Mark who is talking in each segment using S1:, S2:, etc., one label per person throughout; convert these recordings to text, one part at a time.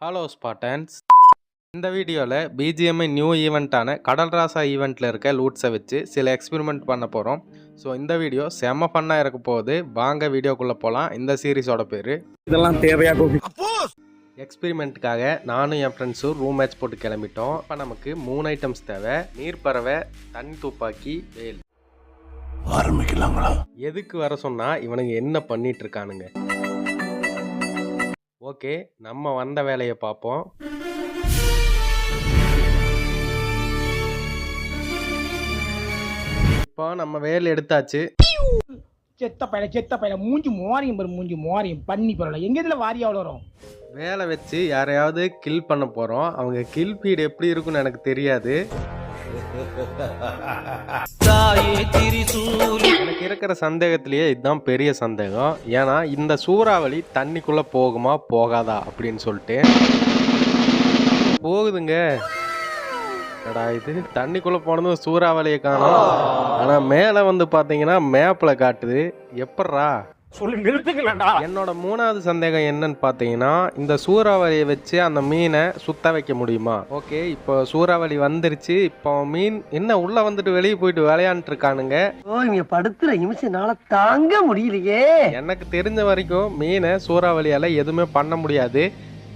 S1: Hello Spartans இந்த வீடியோவில் BGMI new ஈவெண்ட்டான கடல் ராசா ஈவெண்ட்டில் இருக்க லூட்ஸை வச்சு சில எக்ஸ்பெரிமெண்ட் பண்ண போகிறோம் ஸோ இந்த வீடியோ செம்ம ஃபன்னாக இருக்க போகுது. வாங்க வீடியோக்குள்ளே போகலாம் இந்த சீரிஸோட பேர்
S2: இதெல்லாம் தேவையா
S1: எக்ஸ்பெரிமெண்ட்டுக்காக நானும் என் ஃப்ரெண்ட்ஸும் ரூம் மேட்ச் போட்டு கிளம்பிட்டோம். இப்போ நமக்கு மூணு ஐட்டம்ஸ் தேவை. நீர்ப்பறவை தண்ணி துப்பாக்கி வேல்.
S2: ஆரம்பிக்கலாங்களா?
S1: எதுக்கு வர சொன்னா இவனுங்க என்ன பண்ணிட்டு இருக்கானுங்க? ஓகே நம்ம வந்த வேலையை பார்ப்போம். இப்போ நம்ம வேல் எடுத்தாச்சு.
S3: செத்த பையல செத்த பையல மூஞ்சி மோரியும் பாரு மூஞ்சி மோரியும். பண்ணி பரவாயில்ல எங்க இதுல வாரியா வளரும்?
S1: வேலை வச்சு யாரையாவது கில் பண்ண போகிறோம் அவங்க கில் ஃபீட் எப்படி இருக்குன்னு எனக்கு தெரியாது. எனக்கு இருக்கிற சந்தேகத்திலேயே இதுதான் பெரிய சந்தேகம். ஏன்னா இந்த சூறாவளி தண்ணிக்குள்ள போகுமா போகாதா அப்படின்னு சொல்லிட்டு. போகுதுங்க. என்னடா இது? தண்ணிக்குள்ள போனதும் சூறாவளியை காணும். ஆனா மேல வந்து பாத்தீங்கன்னா மேப்பில் காட்டுது. எப்பட்றா?
S2: சொல்லி நிறுத்துங்களா
S1: என்னோட மூணாவது சந்தேகம் என்னன்னு பார்த்தீங்கன்னா இந்த சூறாவளியை வச்சு அந்த மீனை சுத்த வைக்க முடியுமா? ஓகே இப்போ சூறாவளி வந்துருச்சு. இப்போ மீன் என்ன உள்ள வந்துட்டு வெளியே போயிட்டு விளையாண்டுட்டு இருக்கானுங்க.
S4: ஓ இங்க படுத்துற நிமிஷம்னால தாங்க முடியலையே.
S1: எனக்கு தெரிஞ்ச வரைக்கும் மீனை சூறாவளியால் எதுவுமே பண்ண முடியாது.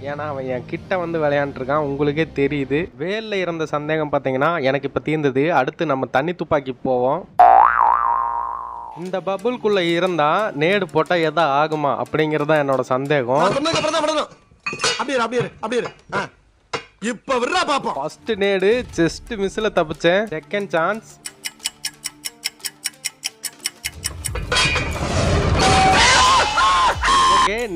S1: ஏன்னா அவன் என் கிட்ட வந்து விளையாண்டுருக்கான் உங்களுக்கே தெரியுது. வேலில் இருந்த சந்தேகம் பார்த்தீங்கன்னா எனக்கு இப்போ தீர்ந்தது. அடுத்து நம்ம தண்ணி துப்பாக்கி போவோம். இந்த பபுள்குள்ளே இருந்தா நேடு போட்டால் எதா ஆகுமா அப்படிங்கிறது என்னோட சந்தேகம்.
S5: அப்படியே அப்படியே அப்படியே. இப்ப விடுறா பாப்போம்.
S1: ஃபர்ஸ்ட் நேடு ஜஸ்ட் மிஸ்ஸில் தப்பிச்சேன். செகண்ட் சான்ஸ்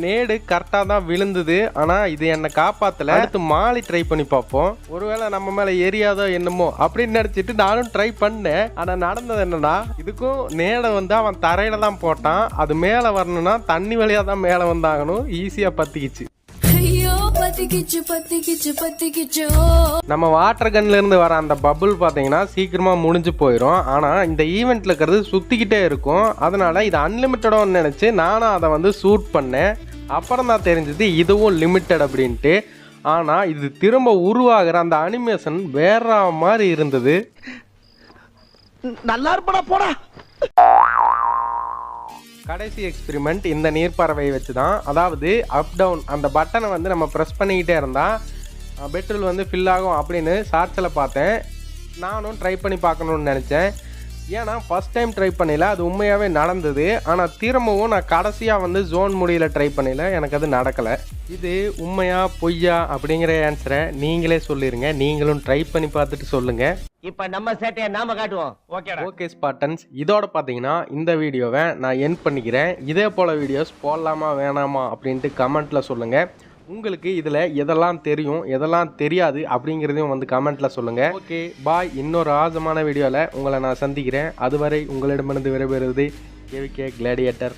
S1: நேடு கரெக்டாக தான் விழுந்தது. ஆனால் இது என்னை காப்பாற்றல அடுத்து மாலி ட்ரை பண்ணி பார்ப்போம். ஒருவேளை நம்ம மேலே ஏரியாதோ என்னமோ அப்படின்னு நினச்சிட்டு நானும் ட்ரை பண்ணேன். ஆனால் நடந்தது என்னன்னா இதுக்கும் நேடை வந்து அவன் தரையில தான் போட்டான். அது மேலே வரணும்னா தண்ணி வழியாக தான் மேலே வந்தாகணும். ஈஸியாக பற்றிக்கிச்சு
S6: ஐயோ பத்திக்கிச்சு பத்திக்கிச்சு பத்திக்கிச்சு.
S1: நம்ம வாட்டர் கன்ல இருந்து வர அந்த பபுள் பார்த்தீங்கன்னா சீக்கிரமா முடிஞ்சு போயிடும் ஆனா இந்த ஈவெண்ட்ல இருக்கிறது சுத்திக்கிட்டே இருக்கும். அதனால இது அன்லிமிட்டடோன்னு நினைச்சு நானும் அதை வந்து ஷூட் பண்ணேன். அப்புறம் தான் தெரிஞ்சது இதுவும் லிமிட்டட் அப்படின்ட்டு. ஆனா இது திரும்ப உருவாகிற அந்த அனிமேஷன் வேற மாதிரி இருந்தது.
S3: நல்லா இருப்படா போடா.
S1: கடைசி எக்ஸ்பெரிமெண்ட் இந்த நீர்ப்பறவையை வச்சு தான் அதாவது அப் டவுன் அந்த பட்டனை வந்து நம்ம ப்ரெஸ் பண்ணிக்கிட்டே இருந்தால் பெட்ரோல் வந்து ஃபில் ஆகும் அப்படின்னு ஷார்ட்ஸில் பார்த்தேன். நானும் ட்ரை பண்ணி பார்க்கணுன்னு நினச்சேன். ஏன்னா ஃபஸ்ட் டைம் ட்ரை பண்ணல அது உண்மையாகவே நடந்தது. ஆனால் திரும்பவும் நான் கடைசியாக வந்து ஜோன் முடியல ட்ரை பண்ணல எனக்கு அது நடக்கலை. இது உண்மையா பொய்யா அப்படிங்கிற ஆன்சரை நீங்களே சொல்லிடுங்க நீங்களும் ட்ரை பண்ணி பார்த்துட்டு சொல்லுங்கள்
S4: இப்ப நம்ம சேட்டைய நாம காட்டுவோம்.
S2: ஓகேடா
S1: ஓகே ஸ்பாட்டன்ஸ் இதோட பார்த்தீங்கன்னா இந்த வீடியோவை நான் என் பண்ணிக்கிறேன். இதே போல் வீடியோஸ் போடலாமா வேணாமா அப்படின்ட்டு கமெண்ட்டில் சொல்லுங்கள் உங்களுக்கு இதில் எதெல்லாம் தெரியும் எதெல்லாம் தெரியாது அப்படிங்கிறதையும் வந்து கமெண்ட்டில் சொல்லுங்கள் ஓகே. பாய் இன்னொரு ஆசமான வீடியோவில் உங்களை நான் சந்திக்கிறேன். அதுவரை உங்களிடமிருந்து விடைபெறுவது கேவிகே கிளாடியேட்டர்